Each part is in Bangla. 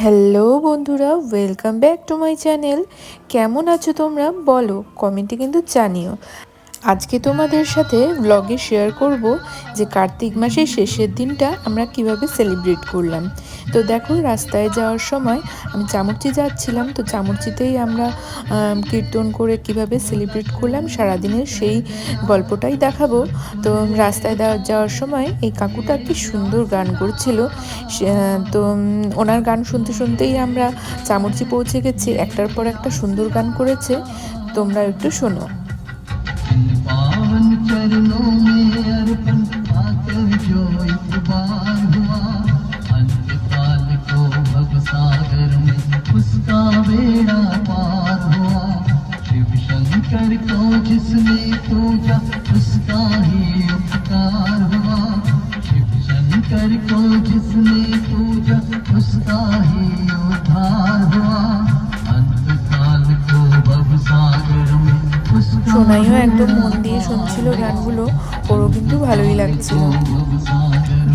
হ্যালো বন্ধুরা welcome back to my channel কেমন আছো তোমরা? বলো কমেন্টে কিন্তু জানিও। আজকে তোমাদের সাথে ব্লগে শেয়ার করব যে কার্তিক মাসের শেষের দিনটা আমরা কীভাবে সেলিব্রেট করলাম। তো দেখো, রাস্তায় যাওয়ার সময় আমি চামুচি যাচ্ছিলাম, তো চামুচিতেই আমরা কীর্তন করে কীভাবে সেলিব্রেট করলাম সারাদিনের সেই গল্পটাই দেখাবো। তো রাস্তায় যাওয়ার সময় এই কাকুটা কি সুন্দর গান করছিল। তো ওনার গান শুনতে শুনতেই আমরা চামুচি পৌঁছে গেছি, একটার পর একটা সুন্দর গান করেছে। তোমরা একটু শোনো। चरणों में अर्पण पाकर जो एक बार हुआ। अंतकाल को भव सागर में उसका बेड़ा पार हुआ। शिव शंकर को जिसने पूजा उसका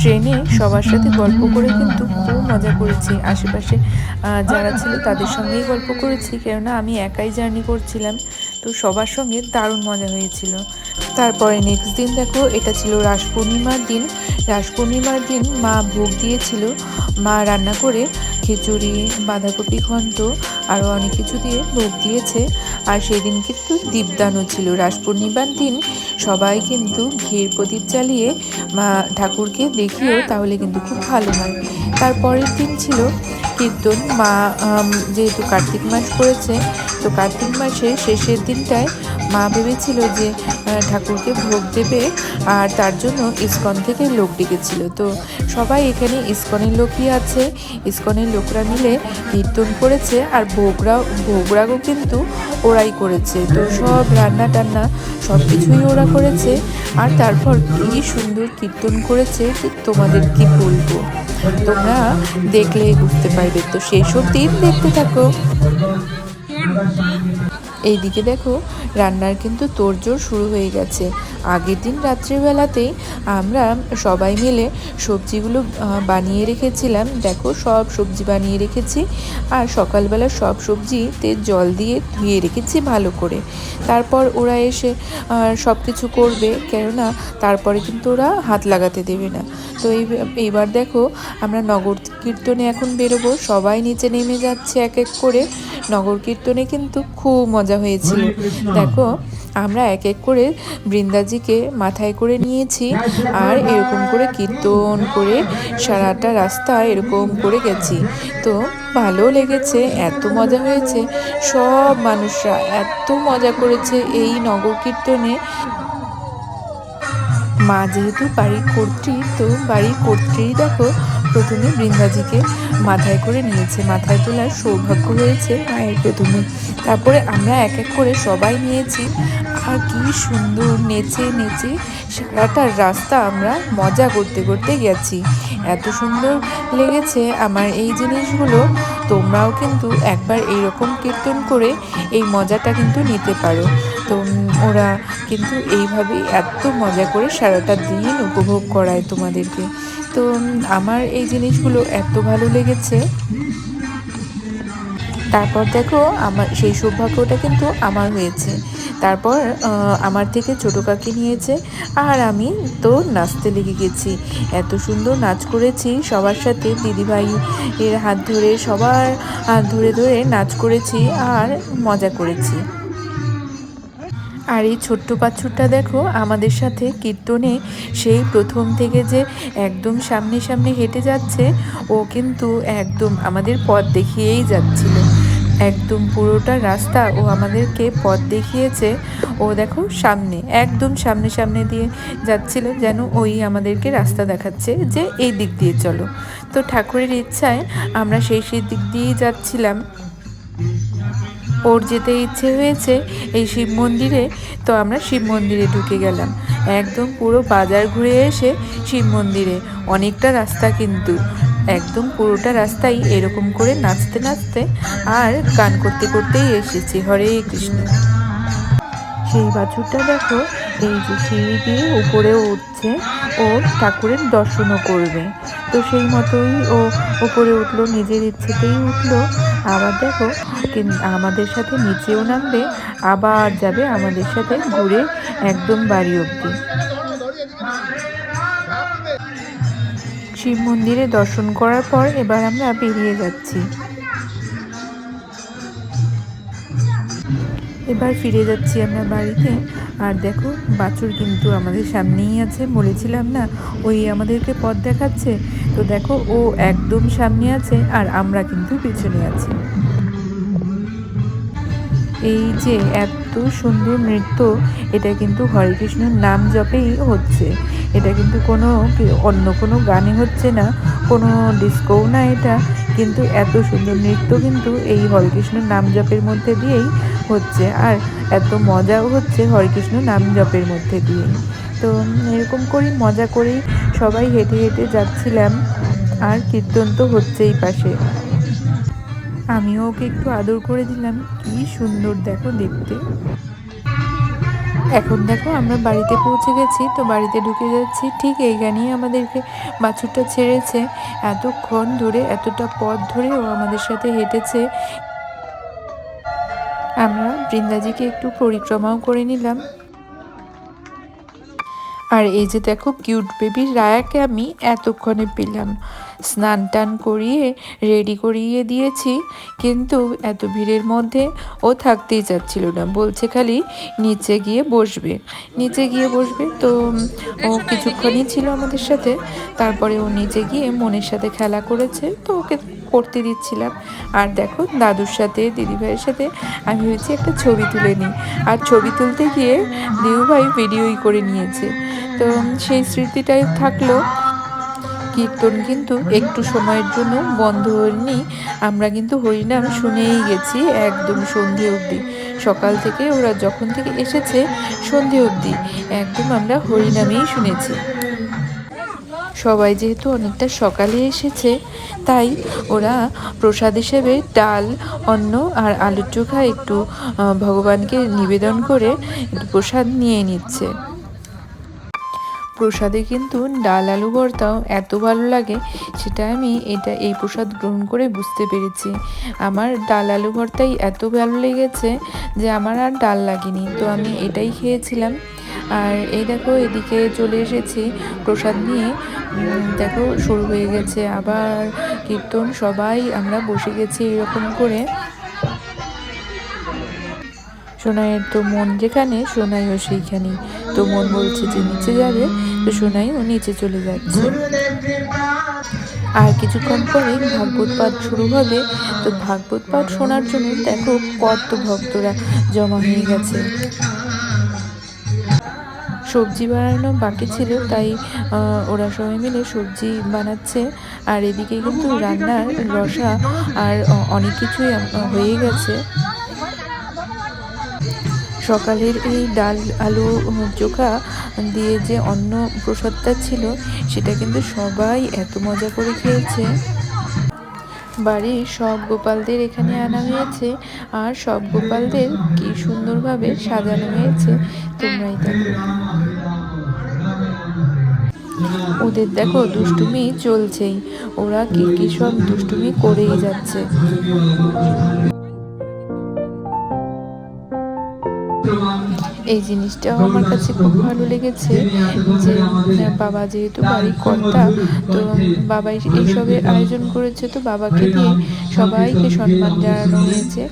ট্রেনে সবার সাথে গল্প করে কিন্তু খুব মজা করেছি। আশেপাশে যারা ছিল তাদের সঙ্গেই গল্প করেছি, কেননা আমি একাই জার্নি করছিলাম। তো সবার সঙ্গে দারুণ মজা হয়েছিল। তারপরে নেক্সট দিন দেখো, এটা ছিল রাস পূর্ণিমার দিন। রাস পূর্ণিমার দিন মা ভোগ দিয়েছিল। মা রান্না করে খিচুড়ি, বাঁধাকপি ঘন্ট আরও অনেক কিছু দিয়ে ভোগ দিয়েছে। আর সেই দিন কিন্তু দীপদানও ছিল। রাস পূর্ণিমার দিন সবাই কিন্তু ঘির প্রদীপ জ্বালিয়ে মা ঠাকুরকে দেখিও তাহলে কিন্তু খুব ভালো হয়। তারপরের দিন ছিল কীর্তন। মা যেহেতু কার্তিক মাস পড়েছে, তো কার্তিক মাসের শেষের দিনটায় মা ভেবেছিল যে ঠাকুরকে ভোগ দেবে। আর তার জন্য ইস্কন থেকে লোক ডেকেছিল। তো সবাই এখানে ইস্কনের লোকই আছে। ইস্কনের লোকরা মিলে কীর্তন করেছে আর ভোগরা ভোগরাগও কিন্তু ওরাই করেছে। তো সব রান্না টান্না সব কিছুই ওরা করেছে। আর তারপর কী সুন্দর কীর্তন করেছে তোমাদের কি বলব? তোমরা দেখলেই বুঝতে পারবে। তো সেই সব দিন দেখতে থাকো। এইদিকে দেখো, রান্নার কিন্তু তোড়জোড় শুরু হয়ে গেছে। আগের দিন রাত্রিবেলাতেই আমরা সবাই মিলে সবজিগুলো বানিয়ে রেখেছিলাম। দেখো, সব সবজি বানিয়ে রেখেছি। আর সকালবেলা সব সবজিতে জল দিয়ে ধুয়ে রেখেছি ভালো করে। তারপর ওরা এসে সব কিছু করবে। কেননা তারপরে কিন্তু ওরা হাত লাগাতে দেবে না। তো এই, এইবার দেখো, আমরা নগর কীর্তনে এখন বেরোবো। সবাই নিচে নেমে যাচ্ছে এক এক করে। নগর কীর্তনে কিন্তু খুব মজা হয়েছিল দেখো আমরা এক এক করে বৃন্দাজিকে মাথায় করে নিয়েছি আর এরকম করে কীর্তন করে সারাটা রাস্তা এরকম করে গেছি। তো ভালো লেগেছে এত মজা হয়েছে। সব মানুষরা এত মজা করেছে এই নগর কীর্তনে। মা যেহেতু বাড়ির কর্ত্রী তো বাড়ির কর্ত্রী দেখো প্রথমে বৃন্দাজিকে মাথায় করে নিয়েছে। মাথায় তোলার সৌভাগ্য হয়েছে মায়ের প্রথমে। তারপরে আমরা এক এক করে সবাই নিয়েছি। আর কি সুন্দর নেচে নেচে সারাটা রাস্তা আমরা মজা করতে করতে গেছি। এত সুন্দর লেগেছে আমার এই জিনিসগুলো। তোমরাও কিন্তু একবার এইরকম কীর্তন করে এই মজাটা কিন্তু নিতে পারো। তো ওরা কিন্তু এইভাবেই এত মজা করে সারাটা দিন উপভোগ করায় তোমাদেরকে। তো আমার এই জিনিসগুলো এত ভালো লেগেছে। তারপর দেখো আমার সেই সৌভাগ্যটা কিন্তু আমার হয়েছে। তারপর আমার থেকে ছোটো কাকি নিয়েছে আর আমি তো নাচতে লেগে গেছি। এত সুন্দর নাচ করেছি সবার সাথে, দিদিভাই এর হাত ধরে, সবার হাত ধরে ধরে নাচ করেছি আর মজা করেছি। আর এই ছোট্ট বাছুরটা দেখো, আমাদের সাথে কীর্তনে সেই প্রথম থেকে যে একদম সামনে সামনে হেঁটে যাচ্ছে, ও কিন্তু একদম আমাদের পথ দেখিয়েই যাচ্ছিল। একদম পুরোটা রাস্তা ও আমাদেরকে পথ দেখিয়েছে। ও দেখো সামনে, একদম সামনে সামনে দিয়ে যাচ্ছিল যেন ওই আমাদেরকে রাস্তা দেখাচ্ছে যে এই দিক দিয়ে চলো। তো ঠাকুরের ইচ্ছায় আমরা সেই সেই দিক দিয়েই যাচ্ছিলাম। ওর যেতে ইচ্ছে হয়েছে এই শিব মন্দিরে, তো আমরা শিব মন্দিরে ঢুকে গেলাম। একদম পুরো বাজার ঘুরে এসে শিব মন্দিরে, অনেকটা রাস্তা কিন্তু। একদম পুরোটা রাস্তাই এরকম করে নাচতে নাচতে আর গান করতে করতেই এসেছি। হরে কৃষ্ণ। সেই বাছুরটা দেখো, এই যে সিঁড়ি দিয়ে উপরে উঠছে, ও ঠাকুরের দর্শনও করবে। তো সেই মতোই ও উপরে উঠল, নিজের ইচ্ছেতেই উঠল। আবার দেখো আমাদের সাথে নিচেও নামবে, আবার যাবে আমাদের সাথে ঘুরে একদম বাড়ি অবধি। শিব মন্দিরে দর্শন করার পর এবার আমরা বেরিয়ে যাচ্ছি। এবার ফিরে যাচ্ছি আমরা বাড়িতে। আর দেখো, বাছুর কিন্তু আমাদের সামনেই আছে বলেছিলাম না? ওই আমাদেরকে পথ দেখাচ্ছে। তো দেখো, ও একদম সামনে আছে আর আমরা কিন্তু পেছনে আছি। এই যে, এত সুন্দর নৃত্য এটা কিন্তু হরে কৃষ্ণর নাম জপেই হচ্ছে। এটা কিন্তু কোনো অন্য কোনো গানে হচ্ছে না, কোনো ডিস্কোও না এটা, কিন্তু এত সুন্দর নৃত্য কিন্তু এই হরে কৃষ্ণর নাম জপের মধ্যে দিয়েই হচ্ছে। আর এত মজাও হচ্ছে হরে কৃষ্ণ নাম জপের মধ্যে দিয়েই। তো এরকম করেই মজা করেই সবাই হেঁটে হেঁটে যাচ্ছিলাম, আর কীর্তন তো হচ্ছেই পাশে। আমিও ওকে একটু আদর করে দিলাম। কি সুন্দর, দেখো দেখতে। এখন দেখো আমরা বাড়িতে পৌঁছে গেছি, তো বাড়িতে ঢুকে যাচ্ছি। ঠিক এইখানেই আমাদেরকে বাছুরটা ছেড়েছে। এতক্ষণ ধরে, এতটা পথ ধরে ও আমাদের সাথে হেঁটেছে। আমরা বৃন্দাজিকে একটু পরিক্রমাও করে নিলাম। আর এই যে দেখো কিউট বেবি রায়াকে আমি এতক্ষণে পেলাম। স্নান টান করিয়ে রেডি করিয়ে দিয়েছি। কিন্তু এত ভিড়ের মধ্যে ও থাকতেই চাচ্ছিল না। বলছে খালি নিচে গিয়ে বসবে। নিচে গিয়ে বসবে তো ও কিছুক্ষণই ছিল আমাদের সাথে। তারপরে ও নিচে গিয়ে মনের সাথে খেলা করেছে। তো ওকে করতে দিচ্ছিলাম। আর দেখো দাদুর সাথে দিদিভাইয়ের সাথে আমি হয়েছি একটা ছবি তুলে নিই। আর ছবি তুলতে গিয়ে দিদিভাই ভিডিওই করে নিয়েছে। তো সেই স্মৃতিটাই থাকল। কীর্তন কিন্তু একটু সময়ের জন্য বন্ধ হয়নি। আমরা কিন্তু হরিনাম শুনেই গেছি একদম সন্ধে অবধি। সকাল থেকে ওরা যখন থেকে এসেছে সন্ধে অবধি, একদম আমরা হরিনামেই শুনেছি। সবাই যেহেতু অনেকটা সকালে এসেছে, তাই ওরা প্রসাদ হিসেবে ডাল, অন্ন আর আলুর চোখা একটু ভগবানকে নিবেদন করে প্রসাদ নিয়ে নিচ্ছে। প্রসাদে কিন্তু ডাল আলু ভর্তাও এত ভালো লাগে, সেটা আমি এটা এই প্রসাদ গ্রহণ করে বুঝতে পেরেছি। আমার ডাল আলু ভর্তাই এত ভালো লেগেছে যে আমার আর ডাল লাগেনি। তো আমি এটাই খেয়েছিলাম। আর এই দেখো, এদিকে চলে এসেছি প্রসাদ নিয়ে। দেখো, শুরু হয়ে গেছে। আবার কীর্তন, সবাই আমরা বসে গেছি এরকম করে। সোনাইয়ের তো মন যেখানে, সোনাইও সেইখানেই। তো মন বলছে যে নিচে যাবে, তো সোনাইও নিচে চলে যাচ্ছে। আর কিছুক্ষণ পরে ভাগবত পাঠ শুরু হবে। তো ভাগবত পাঠ শোনার জন্য দেখো কত ভক্তরা জমা হয়ে গেছে। সবজি বানানো বাকি ছিল, তাই ওরা সবাই মিলে সবজি বানাচ্ছে। আর এদিকে কিন্তু রান্নার রসা আর অনেক কিছুই হয়ে গেছে। সকালের এই ডাল আলু চোখা দিয়ে যে অন্ন প্রসাদটা ছিল, সেটা কিন্তু সবাই এত মজা করে খেয়েছে। বাড়ির সব গোপালদের এখানে আনা হয়েছে, আর সব গোপালদের কি সুন্দরভাবে সাজানো হয়েছে, তোমরাই দেখো। ওদের দেখো দুষ্টুমি চলছেই, ওরা কি কি সব দুষ্টুমি করেই যাচ্ছে। এই জিনিসটাও আমার কাছে খুব ভালো লেগেছে যে বাবা যেহেতু বাড়ির কর্তা, তো বাবা এই- এইসবের আয়োজন করেছে, তো বাবাকে দিয়ে সবাইকে সম্মান জানানো হয়েছে।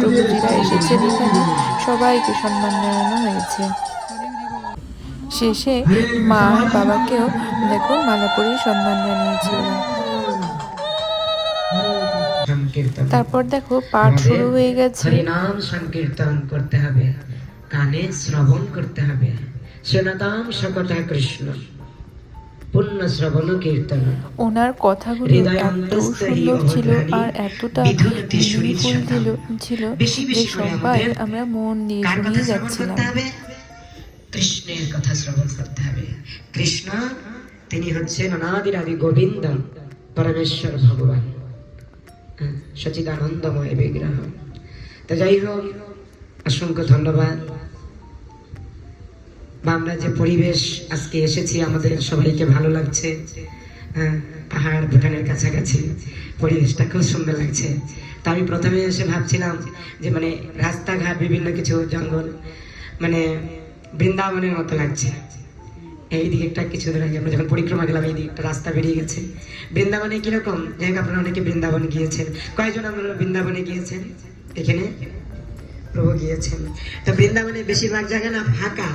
প্রভুজিরা এসেছেন এখানে, সবাইকে সম্মান জানানো হয়েছে। শেষে মা বাবাকেও দেখো মালা পরিয়ে সম্মান জানিয়েছে তারপর দেখো পাঠ শুরু হয়ে গেছে। হরিনাম সংকীর্তন করতে হবে। কানে শ্রবণ করতে হবে। শোনাতাম সকথা কৃষ্ণ। পুণ্য শ্রবণ কীর্তন। ওনার কথাগুলো এত সুন্দর ছিল আর এতটা মিনিংফুল। ছিল যে সবাই আমরা মন দিয়ে শুনিয়ে যাচ্ছিলাম। কৃষ্ণের কথা শ্রবণ করতে হবে। কৃষ্ণ তিনি হচ্ছেন অনাদির আদি গোবিন্দ পরমেশ্বর ভগবান। সচিদানন্দময় বিগ্রহ। তো যাই হোক, অসংখ্য ধন্যবাদ। বা আমরা যে পরিবেশ আজকে এসেছি, আমাদের সবাইকে ভালো লাগছে হ্যাঁ পাহাড় ভুটানের কাছাকাছি, পরিবেশটা খুব সুন্দর লাগছে। তা আমি প্রথমে এসে ভাবছিলাম যে মানে রাস্তাঘাট, বিভিন্ন কিছু জঙ্গল মানে বৃন্দাবনের মতো লাগছে। এই দিকে একটা কিছু দূর আগে আমরা যখন পরিক্রমা গেলাম এই দিকে একটা রাস্তা বেরিয়ে গেছে। বৃন্দাবনে কীরকম? যাই হোক, আপনারা অনেকে বৃন্দাবন গিয়েছেন। কয়েকজন আপনারা বৃন্দাবনে গিয়েছেন? এখানে প্রভু গিয়েছেন। তো বৃন্দাবনে বেশিরভাগ জায়গা না ফাঁকা,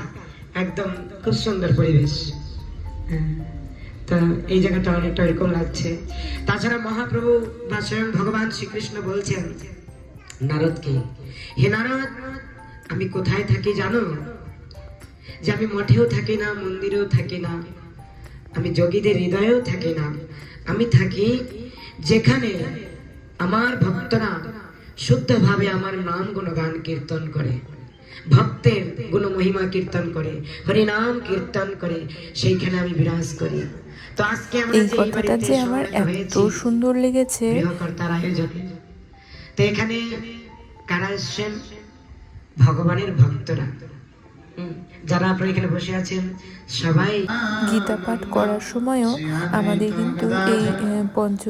একদম খুব সুন্দর পরিবেশ। হ্যাঁ। তো এই জায়গাটা অনেকটা এরকম লাগছে। তাছাড়া মহাপ্রভু বা স্বয়ং ভগবান শ্রীকৃষ্ণ বলছেন, নারদকে, হে নারদ, আমি কোথায় থাকি জানো? যে আমি মঠেও থাকি না মন্দিরেও থাকি না আমি যোগীদের হৃদয়েও থাকি না। আমি থাকি যেখানে আমার ভক্তরা শুদ্ধভাবে আমার নাম গুণগান কীর্তন করে ভক্তের গুণ মহিমা কীর্তন করে হরি নাম কীর্তন করে সেইখানে আমি বিরাজ করি। তো আজকে আমরা এই যে কথাটা যে আমার এত সুন্দর লেগেছে। গৃহকর্তার আয়োজনে। তো এখানে কারা এসছেন ভগবানের ভক্তরা। যারা আপনারা এখানে বসে আছেন সবাই গীতা পাঠ করার সময়ও আমাদের কিন্তু এই পঞ্চ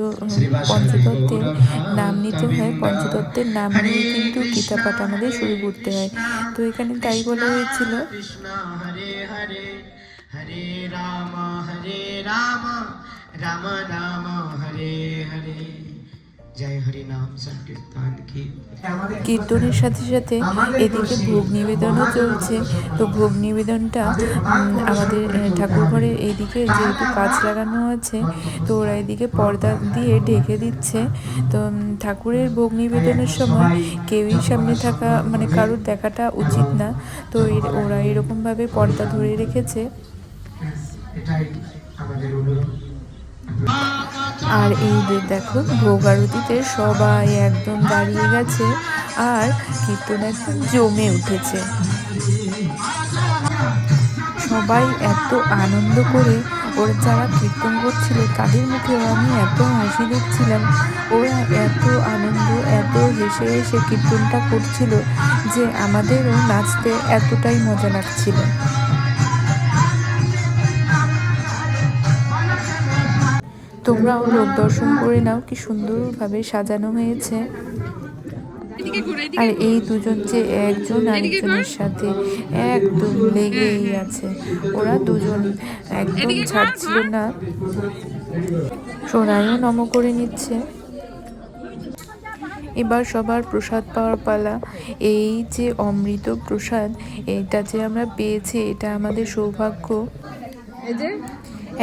পঞ্চতত্ত্বের নাম নিতে হয়। পঞ্চতত্ত্বের নাম নিয়ে কিন্তু গীতা পাঠ আমাদের শুরু করতে হয়। তো এখানে তাই বলা হয়েছিল কৃষ্ণ হরে হরে হরে রাম হরে রাম রাম রাম হরে হরে। কীর্তনের সাথে সাথে এদিকে ভোগ নিবেদনও চলছে। তো ভোগ নিবেদনটা আমাদের ঠাকুর ঘরের এইদিকে যেহেতু কাজ লাগানো আছে তো ওরা এদিকে পর্দা দিয়ে ঢেকে দিচ্ছে। তো ঠাকুরের ভোগ নিবেদনের সময় কেউই সামনে থাকা মানে কারোর দেখাটা উচিত না। তো এর- ওরা এরকমভাবে পর্দা ধরে রেখেছে। এটাই আমাদের অনুরোধ। আর এই দেখো, ভোগ আরতিতে সবাই একদম দাঁড়িয়ে গেছে আর কীর্তন একদম জমে উঠেছে। সবাই এত আনন্দ করে ওরা যারা কীর্তন করছিল, তাদের মুখে আমি এত হাসি দেখছিলাম। ওরা এত আনন্দ, এত হেসে হেসে কীর্তনটা করছিল যে আমাদেরও নাচতে এতটাই মজা লাগছিল। তোমরাও লোক দর্শন করে নাও, কি সুন্দরভাবে সাজানো হয়েছে। আর এই দুজন যে একজন আরেকজনের সাথে একদম লেগেই আছে। ওরা দুজন একদম ছাড়ছিল না। সোনাইও নম করে নিচ্ছে। এবার সবার প্রসাদ পাওয়ার পালা। এই যে অমৃত প্রসাদ, এটা যে আমরা পেয়েছি, এটা আমাদের সৌভাগ্য।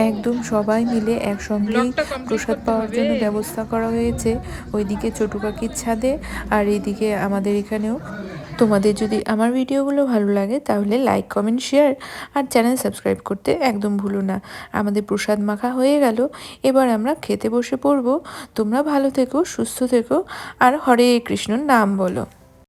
একদম সবাই মিলে একসঙ্গে প্রসাদ পাওয়ার জন্য ব্যবস্থা করা হয়েছে। ওইদিকে ছোটু কাকির ছাদে আর এইদিকে আমাদের এখানেও। তোমাদের যদি আমার ভিডিওগুলো ভালো লাগে তাহলে লাইক কমেন্ট শেয়ার আর চ্যানেল সাবস্ক্রাইব করতে একদম ভুলো না। আমাদের প্রসাদ মাখা হয়ে গেল। এবার আমরা খেতে বসে পড়ব। তোমরা ভালো থেকো সুস্থ থেকো আর হরে কৃষ্ণর নাম বলো।